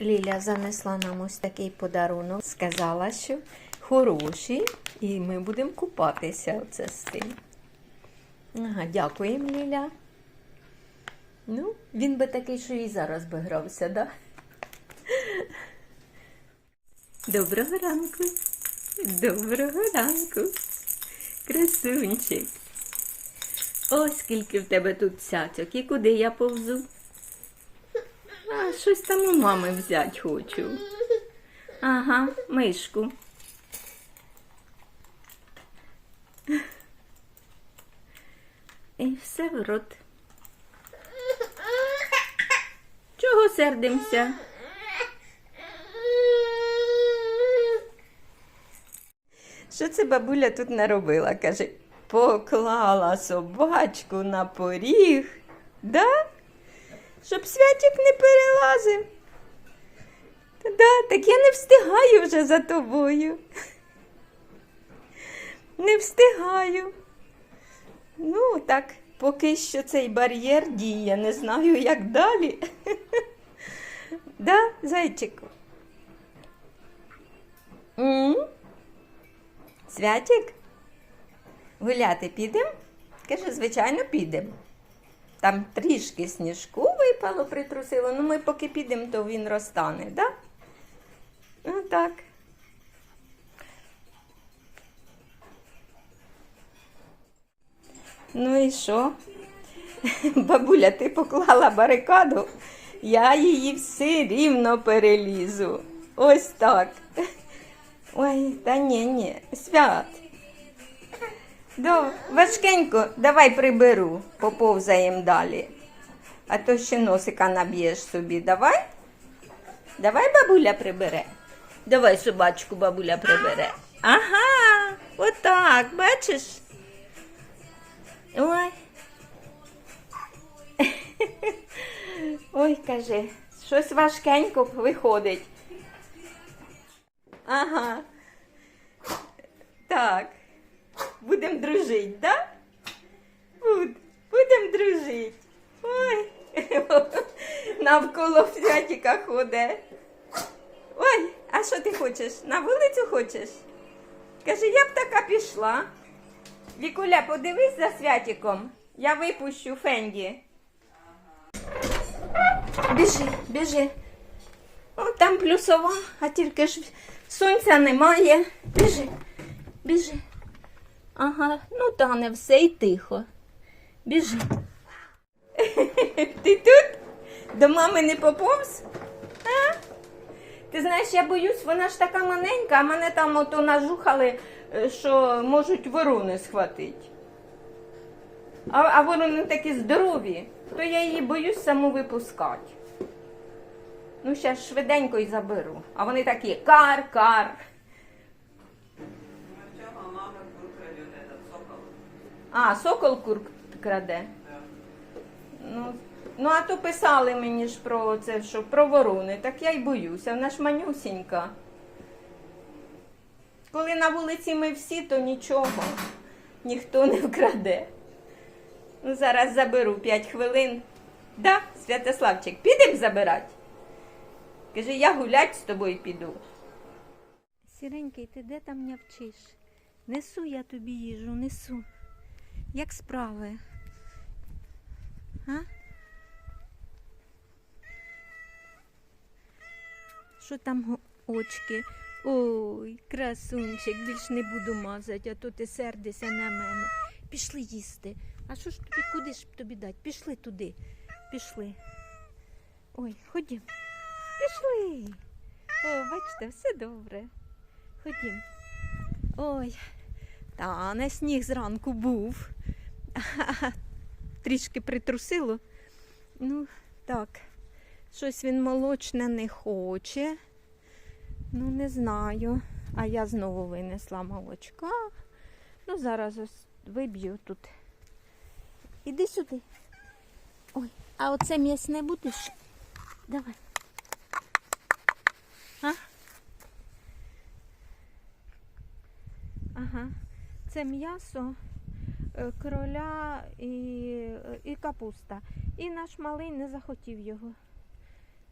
Ліля занесла нам ось такий подарунок. Сказала, що хороший, і ми будемо купатися оце з цим. Ага, дякуємо, Ліля. Ну, він би такий, що і зараз би грався, да? Доброго ранку. Доброго ранку. Красунчик. Ось скільки в тебе тут цяцьок. І куди я повзу? А, щось там у мами взять хочу. Ага, мишку. І все в рот. Чого сердимося? Що це бабуля тут наробила? Каже, поклала собачку на поріг, да? Щоб святик не перелазив. Та Да, так я не встигаю вже за тобою. Не встигаю. Ну, так, поки що цей бар'єр діє, не знаю, як далі. Да, зайчику? Святик? Гуляти підемо? Каже, звичайно, підемо. Там трішки сніжку випало, притрусило. Ну, ми поки підемо, то він розтане? Да? Ну так. Ну і що? Бабуля, ти поклала барикаду, я її все рівно перелізу. Ось так. Ой, та ні, ні, свят. До, важкенько, давай приберу, поповзаєм далі. А то ще носика наб'єш собі. Давай? Давай бабуля прибере. Давай собачку бабуля прибере. Ага, отак, бачиш? Ой. Ой, каже, щось важкенько виходить. Ага. Так. Будемо дружити, да? Буд, будемо дружити. Ой. Навколо святіка ходить. Ой, а що ти хочеш? На вулицю хочеш? Каже, я б така пішла. Вікуля, подивись за святіком. Я випущу Фенді. Біжи, біжи. О, там плюсова, а тільки ж сонця немає. Біжи, біжи. Ага, ну та не все і тихо. Біжи. Ти тут? До мами не поповз? А? Ти знаєш, я боюсь, вона ж така маленька, а мене там ото нажухали, е, що можуть ворони схватити. А, а ворони такі здорові, то я її боюсь саму випускати. Ну, ще швиденько й заберу. А вони такі кар-кар. Сначала мама выкрадет этот сокол. А, сокол кур краде. Ну, ну, а то писали мені ж про це, що про ворони, так я й боюся, вона ж манюсінька. Коли на вулиці ми всі, то нічого, ніхто не вкраде. Ну, зараз заберу 5 хвилин. Да, Святославчик, підемо забирати? Каже, я гулять з тобою піду. Сіренький, ти де там нявчиш? Несу я тобі їжу, несу. Як справи? А? Що там очки? Ой, красунчик, більш не буду мазати, а то ти сердишся на мене. Пішли їсти. А що ж тобі, куди ж тобі дати? Пішли туди. Пішли. Ой, ходім. Пішли. О, бачите, все добре. Ходім. Ой, та не сніг зранку був. Трішки притрусило. Ну, так. Щось він молочне не хоче. Ну, не знаю. А я знову винесла молочка. Ну, зараз ось виб'ю тут. Іди сюди. Ой, а оце м'ясне будеш? Давай. А? Ага. Це м'ясо е, кроля і, е, і капуста. І наш малий не захотів його.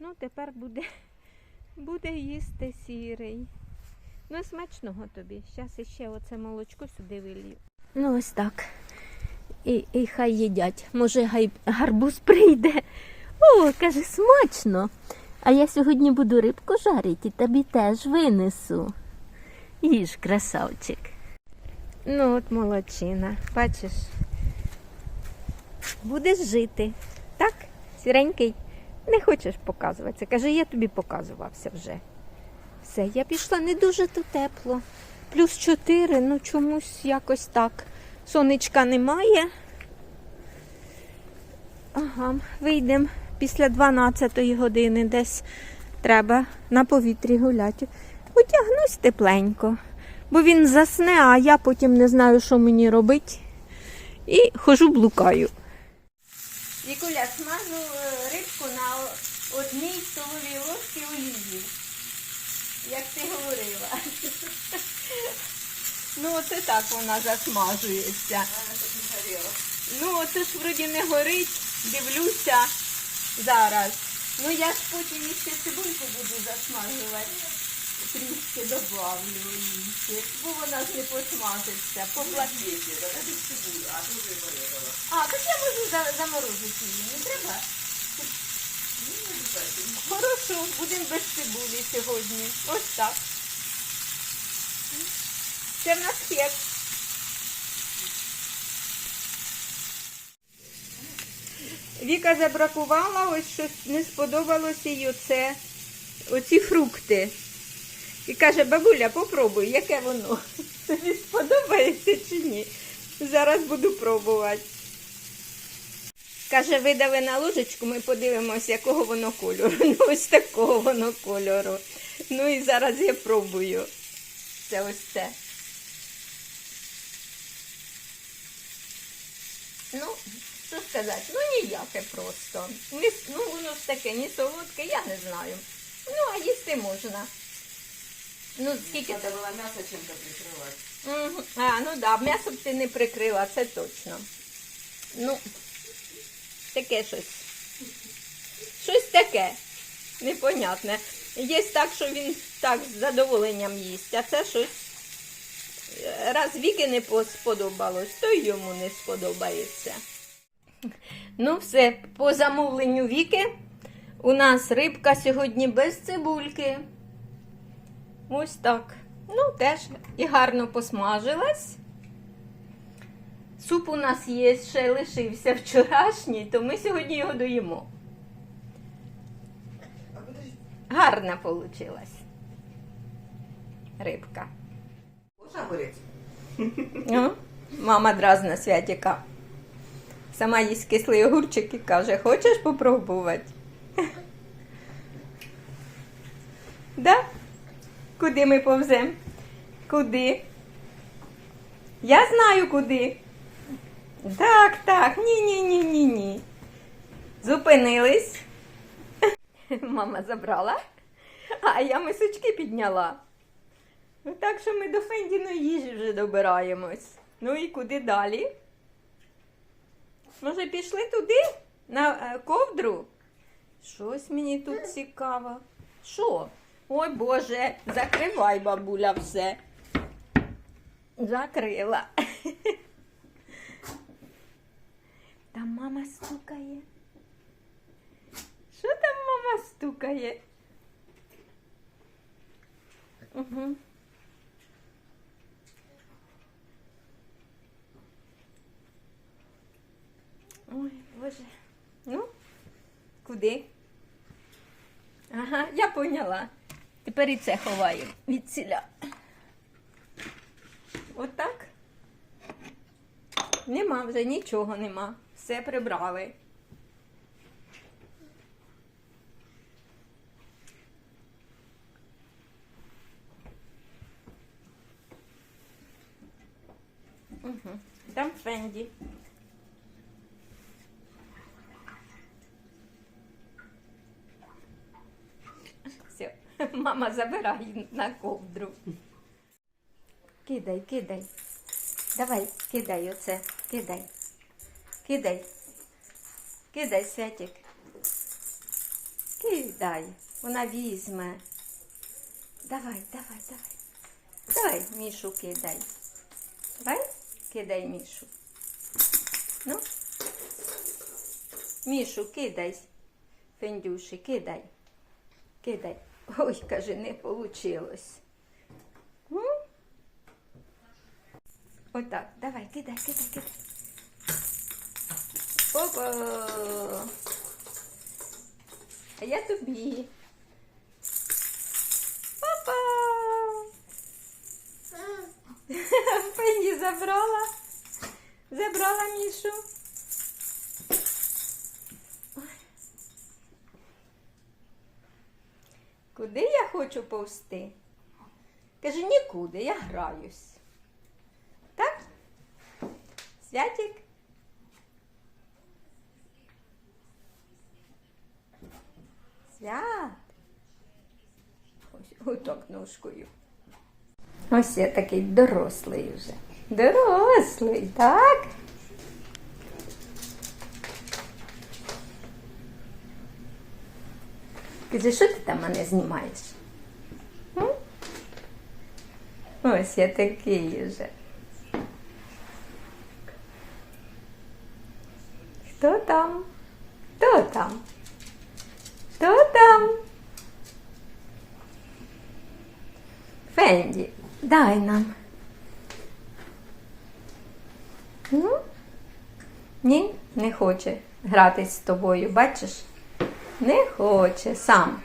Ну, тепер буде буде їсти сірий. Ну, смачного тобі. Зараз іще оце молочко сюди вилью. Ну, ось так. І, і хай їдять. Може, гай, гарбуз прийде. О, каже, смачно. А я сьогодні буду рибку жарити і тобі теж винесу. Їж, красавчик. Ну, от молодчина, бачиш. Будеш жити. Так, сіренький, не хочеш показуватися. Каже, я тобі показувався вже. Все, я пішла не дуже то тепло. Плюс 4, ну чомусь якось так. Сонечка немає. Ага, вийдемо після 12 години десь треба на повітрі гуляти. Одягнусь тепленько, бо він засне, а я потім не знаю, що мені робити. І хожу блукаю. Вікуля, смажу е, рибку на одній столовій ложці олії, як ти говорила. Ну, оце так вона засмажується. Ну, оце ж вроді не горить, дивлюся зараз. Ну я ж потім ще цибульку буду засмажувати. Трішки добавлю її, бо вона ж не посмажиться. Поплатити. А, так я можу заморозити її, не треба? Хорошо, будемо без цибулі сьогодні. Ось так. Це в нас хек. Віка забракувала, ось щось не сподобалося їй оце, оці фрукти. І каже, бабуля, попробуй, яке воно. Тобі сподобається чи ні? Зараз буду пробувати. Каже, видави на ложечку, ми подивимося, якого воно кольору. Ну, ось такого воно кольору. Ну і зараз я пробую. Це ось це. Ну, що сказати, ну ніяке просто. Ну воно ж таке, ні солодке, я не знаю. Ну, а їсти можна. Ну, скільки там? было мясо чем-то прикрывать. Мгм. А, ну да, м'ясо б ти не прикрила, це точно. Ну, таке щось. Щось таке. Непонятне. Є так, що він так з задоволенням їсть, а це щось. е, Раз віки не сподобалось, то й йому не сподобається. Ну, все, по замовленню віки. У нас рибка сьогодні без цибульки. Ось так. Ну, теж і гарно посмажилась. Суп у нас є, ще лишився вчорашній, то ми сьогодні його доїмо. Гарна получилась. Рибка. Можно огурец? О, мама дразна святіка. Сама їсть кислий огурчик і каже, хочеш попробувати? Да? Куди ми повземо? Куди? Я знаю куди. Так, так, ні, ні, ні, ні, ні. Зупинились. Мама забрала, а я мисочки підняла. Ну, так що ми до Фендіної їжі вже добираємось. Ну і куди далі? Може, пішли туди? На е, ковдру? Щось мені тут цікаво. Що? Ой Боже, закривай, бабуля, все. Закрила. Там мама стукає. Що там мама стукає? Угу. Ой, Боже. Ну, куди? Ага, я поняла. Тепер і це ховаю від ціля. Отак. Нема вже нічого нема. Все прибрали. Угу. Там Фенді. Все, мама забирай на ковдру. Кидай, кидай. Давай, кидай оце, кидай. Кидай. Кидай, Святик. Кидай. Вона візьме. давай, давай, давай. Давай, Мішу кидай. Давай, кидай Мішу. Ну. Мішу, кидай. Фендюші, кидай. Кидай. Ой, каже, не. М? Отак, давай, кидай, кидай, кидай. Опа! А я тобі. Опа! Пенні забрала. Забрала Мішу. Куди я хочу повсти? Каже, нікуди, я граюсь. Так? Святик? Свят. Ось отак ножкою. Ось я такий дорослий вже. Дорослий, так? Каже, що ти там мене знімаєш? М? Ось я такий вже. Хто там? Хто там? Хто там? Фенді, дай нам. Ну? Ні, не хоче гратись з тобою, бачиш? Не хоче сам.